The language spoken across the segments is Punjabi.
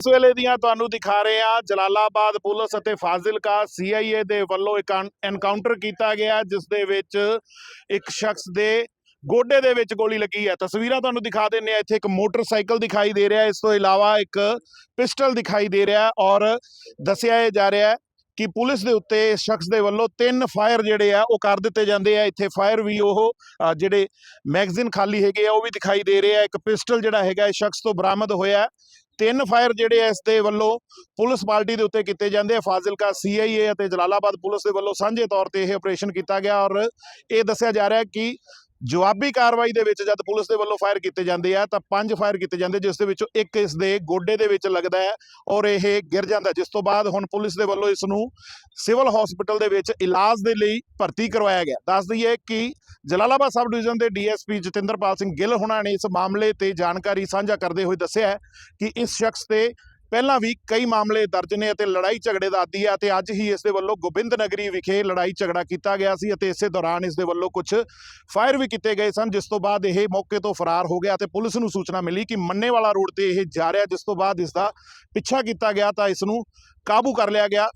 ਇਸ ਵੇਲੇ ਦੀਆਂ ਤੁਹਾਨੂੰ ਦਿਖਾ ਰਹੇ ਹਾਂ, ਜਲਾਲਾਬਾਦ ਪੁਲਿਸ ਅਤੇ ਫਾਜ਼ਿਲਕਾ ਸੀਆਈਏ ਦੇ ਵੱਲੋਂ ਇੱਕ ਐਨਕਾਊਂਟਰ ਕੀਤਾ ਗਿਆ, ਜਿਸ ਦੇ ਵਿੱਚ ਇੱਕ ਸ਼ਖਸ ਦੇ ਗੋਡੇ ਦੇ ਵਿੱਚ ਗੋਲੀ ਲੱਗੀ ਹੈ। ਤਸਵੀਰਾਂ ਤੁਹਾਨੂੰ ਦਿਖਾ ਦਿੰਨੇ ਆ ਇੱਥੇ ਇੱਕ ਮੋਟਰਸਾਈਕਲ ਦਿਖਾਈ ਦੇ ਰਿਹਾ ਇਸ ਤੋਂ ਇਲਾਵਾ ਇੱਕ ਪਿਸਟਲ ਦਿਖਾਈ ਦੇ ਰਿਹਾ ਔਰ ਦੱਸਿਆ ਇਹ ਜਾ ਰਿਹਾ ਕਿ ਪੁਲਿਸ ਦੇ ਉੱਤੇ ਇਸ ਸ਼ਖਸ ਦੇ ਵੱਲੋਂ ਤਿੰਨ ਫਾਇਰ ਜਿਹੜੇ ਆ, ਉਹ ਕਰ ਦਿੱਤੇ ਜਾਂਦੇ ਆ। ਇੱਥੇ ਫਾਇਰ ਵੀ ਉਹ ਜਿਹੜੇ ਮੈਗਜ਼ੀਨ ਖਾਲੀ ਹੈਗੇ ਆ, ਉਹ ਵੀ ਦਿਖਾਈ ਦੇ ਰਹੇ ਆ। ਇੱਕ ਪਿਸਟਲ ਜਿਹੜਾ ਹੈਗਾ, ਇਸ ਸ਼ਖਸ ਤੋਂ ਬਰਾਮਦ ਹੋਇਆ ਤਿੰਨ ਫਾਇਰ ਜਿਹੜੇ ਆ ਇਸ ਦੇ ਵੱਲੋਂ ਪੁਲਿਸ ਪਾਰਟੀ ਦੇ ਉੱਤੇ ਕੀਤੇ ਜਾਂਦੇ ਆ। ਫਾਜ਼ਿਲਕਾ ਸੀਆਈਏ ਅਤੇ ਜਲਾਲਾਬਾਦ ਪੁਲਿਸ ਦੇ ਵੱਲੋਂ ਸਾਂਝੇ ਤੌਰ ਤੇ ਇਹ ਆਪਰੇਸ਼ਨ ਕੀਤਾ ਗਿਆ ਔਰ ਇਹ ਦੱਸਿਆ ਜਾ ਰਿਹਾ ਕਿ ਜਵਾਬੀ ਕਾਰਵਾਈ ਦੇ ਵਿੱਚ ਜਦ ਪੁਲਿਸ ਦੇ ਵੱਲੋਂ ਫਾਇਰ ਕੀਤੇ ਜਾਂਦੇ ਆ, ਤਾਂ ਪੰਜ ਫਾਇਰ ਕੀਤੇ ਜਾਂਦੇ, ਜਿਸ ਦੇ ਵਿੱਚੋਂ ਇੱਕ ਇਸ ਦੇ ਗੋਡੇ ਦੇ ਵਿੱਚ ਲੱਗਦਾ ਹੈ ਔਰ ਇਹ ਗਿਰ ਜਾਂਦਾ। ਜਿਸ ਤੋਂ ਬਾਅਦ ਹੁਣ ਪੁਲਿਸ ਦੇ ਵੱਲੋਂ ਇਸ ਨੂੰ ਸਿਵਲ ਹਸਪੀਟਲ ਦੇ ਵਿੱਚ ਇਲਾਜ ਦੇ ਲਈ ਭਰਤੀ ਕਰਵਾਇਆ ਗਿਆ। ਦੱਸ ਦਈਏ ਕਿ ਜਲਾਲਾਬਾਦ ਸਬ ਡਿਵੀਜ਼ਨ ਦੇ ਡੀਐਸਪੀ ਜਤਿੰਦਰਪਾਲ ਸਿੰਘ ਗਿੱਲ ਹੁਣਾਂ ਨੇ ਇਸ ਮਾਮਲੇ ਤੇ ਜਾਣਕਾਰੀ ਸਾਂਝਾ ਕਰਦੇ ਹੋਏ ਦੱਸਿਆ ਹੈ ਕਿ ਇਸ ਸ਼ਖਸ ਤੇ ਪਹਿਲਾਂ ਵੀ ਕਈ ਮਾਮਲੇ ਦਰਜ ਨੇ ਅਤੇ ਲੜਾਈ ਝਗੜੇ ਦਾ ਆਦੀ ਹੈ ਅਤੇ ਅੱਜ ਹੀ ਇਸ ਦੇ ਵੱਲੋਂ ਗੋਬਿੰਦ ਨਗਰੀ ਵਿਖੇ ਲੜਾਈ ਝਗੜਾ ਕੀਤਾ ਗਿਆ ਸੀ ਅਤੇ ਇਸੇ ਦੌਰਾਨ ਇਸ ਦੇ ਵੱਲੋਂ ਕੁਝ ਫਾਇਰ ਵੀ ਕੀਤੇ ਗਏ ਸਨ, ਜਿਸ ਤੋਂ ਬਾਅਦ ਇਹ ਮੌਕੇ ਤੋਂ ਫਰਾਰ ਹੋ ਗਿਆ ਤੇ ਪੁਲਿਸ ਨੂੰ ਸੂਚਨਾ ਮਿਲੀ ਕਿ ਮੰਨੇਵਾਲਾ ਰੋਡ ਤੇ ਇਹ ਜਾ ਰਿਹਾ, ਜਿਸ ਤੋਂ ਬਾਅਦ ਇਸ ਦਾ ਪਿੱਛਾ ਕੀਤਾ ਗਿਆ ਤਾਂ ਇਸ ਨੂੰ ਕਾਬੂ ਕਰ ਲਿਆ ਗਿਆ।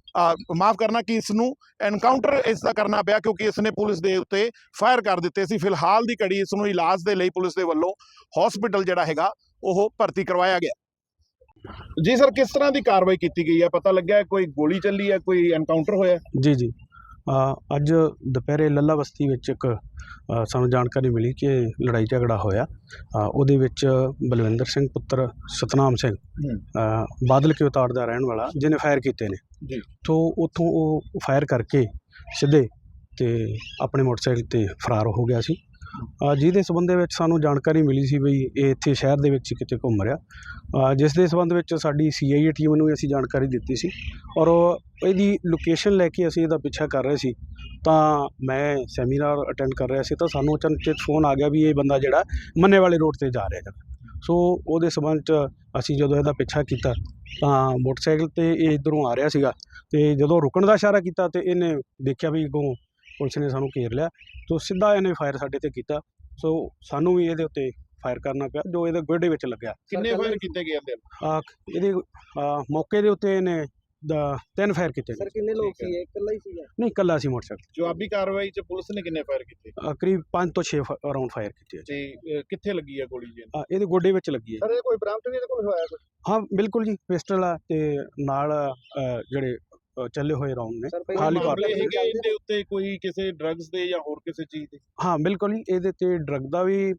ਮਾਫ ਕਰਨਾ ਕਿ ਇਸ ਨੂੰ ਐਨਕਾਊਂਟਰ ਇਸ ਦਾ ਕਰਨਾ ਪਿਆ ਕਿਉਂਕਿ ਇਸ ਨੇ ਪੁਲਿਸ ਦੇ ਉੱਤੇ ਫਾਇਰ ਕਰ ਦਿੱਤੇ ਸੀ। ਫਿਲਹਾਲ ਦੀ ਘੜੀ ਇਸ ਨੂੰ ਇਲਾਜ ਦੇ ਲਈ ਪੁਲਿਸ ਦੇ ਵੱਲੋਂ ਹਸਪੀਟਲ ਜਿਹੜਾ ਹੈਗਾ, ਉਹ ਭਰਤੀ ਕਰਵਾਇਆ ਗਿਆ। ਜੀ ਸਰ ਕਿਸ ਤਰ੍ਹਾਂ ਦੀ ਕਾਰਵਾਈ ਕੀਤੀ ਗਈ ਹੈ? ਪਤਾ ਲੱਗਿਆ ਹੈ ਕੋਈ ਗੋਲੀ ਚੱਲੀ ਹੈ ਕੋਈ ਐਨਕਾਊਂਟਰ ਹੋਇਆ ਜੀ ਜੀ। ਅ, ਅੱਜ ਦੁਪਹਿਰੇ ਲੱਲਾ ਬਸਤੀ ਵਿੱਚ ਇੱਕ ਅ, ਸਾਨੂੰ ਜਾਣਕਾਰੀ ਮਿਲੀ ਕਿ ਲੜਾਈ ਝਗੜਾ ਹੋਇਆ। ਅ, ਉਹਦੇ ਵਿੱਚ ਬਲਵਿੰਦਰ ਸਿੰਘ ਪੁੱਤਰ ਸਤਨਾਮ ਸਿੰਘ। ਅ, ਬਾਦਲ ਕੇ ਉਤਾੜ ਦਾ ਰਹਿਣ ਵਾਲਾ ਜਿਹਨੇ ਫਾਇਰ ਕੀਤੇ ਨੇ। ਜੀ। ਤੋਂ ਉੱਥੋਂ ਉਹ ਫਾਇਰ ਕਰਕੇ ਸਿੱਧੇ ਤੇ ਆਪਣੇ ਮੋਟਰਸਾਈਕਲ ਤੇ ਫਰਾਰ ਹੋ ਗਿਆ ਸੀ। ਜਿਹਦੇ ਸਬੰਧ ਵਿੱਚ ਸਾਨੂੰ ਜਾਣਕਾਰੀ ਮਿਲੀ ਸੀ ਬਈ ਇਹ ਇੱਥੇ ਸ਼ਹਿਰ ਦੇ ਵਿੱਚ ਕਿਤੇ ਘੁੰਮ ਰਿਹਾ। ਜਿਸ ਦੇ ਸਬੰਧ ਵਿੱਚ ਸਾਡੀ ਸੀਆਈਏ ਟੀਮ ਨੂੰ ਵੀ ਅਸੀਂ ਜਾਣਕਾਰੀ ਦਿੱਤੀ ਸੀ ਔਰ ਇਹਦੀ ਲੋਕੇਸ਼ਨ ਲੈ ਕੇ ਅਸੀਂ ਇਹਦਾ ਪਿੱਛਾ ਕਰ ਰਹੇ ਸੀ। ਤਾਂ ਮੈਂ ਸੈਮੀਨਾਰ ਅਟੈਂਡ ਕਰ ਰਿਹਾ ਸੀ ਤਾਂ ਸਾਨੂੰ ਅਚਨਚੇਤ ਫੋਨ ਆ ਗਿਆ ਵੀ ਇਹ ਬੰਦਾ ਜਿਹੜਾ ਮੰਨੇ ਵਾਲੇ ਰੋਡ ਤੇ ਜਾ ਰਿਹਾ ਹੈਗਾ। ਸੋ ਉਹਦੇ ਸਬੰਧ ਚ ਅਸੀਂ ਜਦੋਂ ਇਹਦਾ ਪਿੱਛਾ ਕੀਤਾ ਤਾਂ ਮੋਟਰਸਾਈਕਲ ਤੇ ਇਹ ਇਧਰੋਂ ਆ ਰਿਹਾ ਸੀਗਾ ਤੇ ਜਦੋਂ ਰੁਕਣ ਦਾ ਇਸ਼ਾਰਾ ਕੀਤਾ ਤੇ ਇਹਨੇ ਦੇਖਿਆ ਵੀ ਅੱਗੋਂ ਪੁਲਿਸ ਨੇ ਸਾਨੂੰ ਘੇਰ ਲਿਆ ਤੋਂ ਸਿੱਧਾ ਇਹਨੇ ਫਾਇਰ ਸਾਡੇ ਤੇ ਕੀਤਾ। ਸੋ ਸਾਨੂੰ ਵੀ ਇਹਦੇ ਉੱਤੇ ਫਾਇਰ ਕਰਨਾ ਪਿਆ ਜੋ ਇਹਦੇ ਗੋਡੇ ਵਿੱਚ ਲੱਗਿਆ। ਕਿੰਨੇ ਫਾਇਰ ਕੀਤੇ ਗਏ ਅੰਦਰ ਆ ਇਹਦੇ ਆ, ਮੌਕੇ ਦੇ ਉੱਤੇ ਇਹਨੇ ਦ- ਤਿੰਨ ਫਾਇਰ ਕੀਤੇ। ਸਰ ਕਿੰਨੇ ਲੋਕ। ਸੀ ਇਕੱਲਾ ਹੀ ਸੀਗਾ? ਨਹੀਂ ਇਕੱਲਾ ਸੀ ਮੋਟਰਸਾਈਕਲ। ਜਵਾਬੀ ਕਾਰਵਾਈ 'ਚ ਪੁਲਿਸ ਨੇ ਕਿੰਨੇ ਫਾਇਰ ਕੀਤੇ? ਕਰੀਬ 5 ਤੋਂ 6 ਰਾਉਂਡ ਫਾਇਰ ਕੀਤੇ ਆ ਜੀ। ਤੇ ਅਹ, ਕਿੱਥੇ ਲੱਗੀ ਹੈ ਗੋਲੀ ਜੀ ਆ, ਇਹਦੇ ਗੋਡੇ ਵਿੱਚ ਲੱਗੀ ਹੈ ਸਰ ਇਹ ਕੋਈ ਬਰਾਮਦ ਨਹੀਂ ਕੋਲ ਹੋਇਆ ਕੁਝ ਹਾਂ ਬਿਲਕੁਲ ਜੀ ਪਿਸਟਲ ਆ ਤੇ ਨਾਲ ਅ, ਜਿਹੜੇ ਚੱਲੇ ਹੋਏ ਰਾਉਂਡ ਨੇ ਖਾਲੀ ਕਰ ਮਾਮਲੇ ਹੈਗੇ ਇਹਦੇ ਉੱਤੇ ਕੋਈ ਕਿਸੇ ਡਰੱਗਸ ਦੇ ਜਾਂ ਹੋਰ ਕਿਸੇ ਚੀਜ਼ ਦੇ? ਹਾਂ ਬਿਲਕੁਲ ਜੀ ਇਹਦੇ ਤੇ ਡਰਗ ਦਾ ਵੀ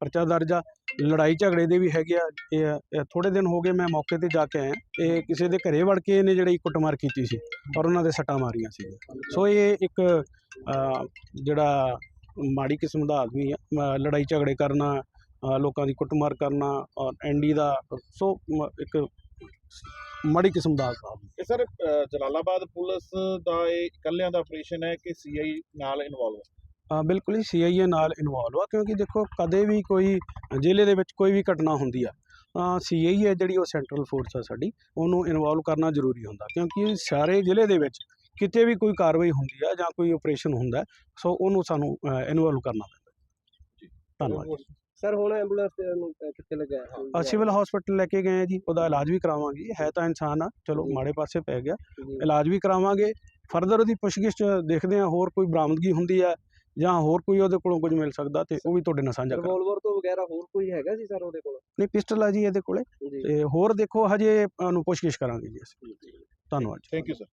ਪਰਚਾ ਦਰਜ ਆ ਲੜਾਈ ਝਗੜੇ ਦੇ ਵੀ ਹੈਗੇ ਆ ਇਹ ਥੋੜੇ ਦਿਨ ਹੋ ਗਏ ਮੈਂ ਮੌਕੇ ਤੇ ਜਾ ਕੇ ਆਇਆ ਇਹ ਕਿਸੇ ਦੇ ਘਰੇ ਵੜ ਕੇ ਇਹਨੇ ਜਿਹੜੀ ਕੁੱਟਮਾਰ ਕੀਤੀ ਸੀ ਔਰ ਉਹਨਾਂ ਦੇ ਸੱਟਾਂ ਮਾਰੀਆਂ ਸੀ। ਸੋ ਇਹ ਇੱਕ ਜਿਹੜਾ ਮਾੜੀ ਕਿਸਮ ਦਾ ਆਦਮੀ ਆ ਲੜਾਈ ਝਗੜੇ ਕਰਨਾ ਲੋਕਾਂ ਦੀ ਕੁੱਟਮਾਰ ਕਰਨਾ ਔਰ ਐਂਡੀ ਦਾ ਸੋ ਇੱਕ ਮਾੜੀ ਕਿਸਮ ਦਾ ਆਦਮੀ ਇਹ ਸਰ ਜਲਾਲਾਬਾਦ ਪੁਲਿਸ ਦਾ ਇਹ ਇਕੱਲਿਆਂ ਦਾ ਆਪਰੇਸ਼ਨ ਹੈ ਕਿ ਸੀਆਈ ਨਾਲ ਇਨਵੋਲਵ ਹੈ? ਅ, ਬਿਲਕੁਲ ਹੀ ਸੀਆਈਏ ਨਾਲ ਇਨਵੋਲਵ ਆ ਕਿਉਂਕਿ ਦੇਖੋ ਕਦੇ ਵੀ ਕੋਈ ਜ਼ਿਲ੍ਹੇ ਦੇ ਵਿੱਚ ਕੋਈ ਵੀ ਘਟਨਾ ਹੁੰਦੀ ਆ ਤਾਂ ਸੀਆਈਏ ਜਿਹੜੀ ਉਹ ਸੈਂਟਰਲ ਫੋਰਸ ਆ ਸਾਡੀ ਉਹਨੂੰ ਇਨਵੋਲਵ ਕਰਨਾ ਜ਼ਰੂਰੀ ਹੁੰਦਾ ਕਿਉਂਕਿ ਸਾਰੇ ਜ਼ਿਲ੍ਹੇ ਦੇ ਵਿੱਚ ਕਿਤੇ ਵੀ ਕੋਈ ਕਾਰਵਾਈ ਹੁੰਦੀ ਆ ਜਾਂ ਕੋਈ ਆਪਰੇਸ਼ਨ ਹੁੰਦਾ ਹੈ, ਸੋ ਉਹਨੂੰ ਸਾਨੂੰ ਇਨਵੋਲਵ ਕਰਨਾ ਪੈਂਦਾ। ਧੰਨਵਾਦ ਸਰ ਹੁਣ ਐਂਬੂਲੈਂਸ ਨੂੰ ਕਿੱਥੇ ਲੱਗਾ ਅ, ਸਿਵਲ ਹਸਪੀਟਲ ਲੈ ਕੇ ਗਏ ਆ ਜੀ ਉਹਦਾ ਇਲਾਜ ਵੀ ਕਰਾਵਾਂਗੇ ਹੈ ਤਾਂ ਇਨਸਾਨ ਆ ਚਲੋ ਮਾੜੇ ਪਾਸੇ ਪੈ ਗਿਆ। ਇਲਾਜ ਵੀ ਕਰਾਵਾਂਗੇ। ਫਰਦਰ ਉਹਦੀ ਪੁੱਛਗਿੱਛ 'ਚ ਦੇਖਦੇ ਆ ਹੋਰ ਕੋਈ ਬਰਾਮਦਗੀ ਹੁੰਦੀ ਆ ਜਾਂ ਹੋਰ ਕੋਈ ਉਹਦੇ ਕੋਲੋਂ ਕੁਝ ਮਿਲ ਸਕਦਾ ਤੇ ਉਹ ਵੀ ਤੁਹਾਡੇ ਨਾਲ ਸਾਂਝਾ ਕਰਾਂਗੇ। ਰਿਵੋਲਵਰ ਤੋਂ ਵਗੈਰਾ ਹੋਰ ਕੋਈ ਹੈਗਾ ਸੀ ਸਰ ਉਹਦੇ ਕੋਲ? ਨਹੀਂ ਪਿਸਟਲ ਆ ਜੀ ਇਹਦੇ ਕੋਲੇ। ਤੇ ਹੋਰ ਦੇਖੋ ਹਜੇ ਉਹਨੂੰ ਪੁੱਛਗਿੱਛ ਕਰਾਂਗੇ ਜੀ ਅਸੀਂ। ਧੰਨਵਾਦ ਥੈਂਕ ਯੂ ਸਰ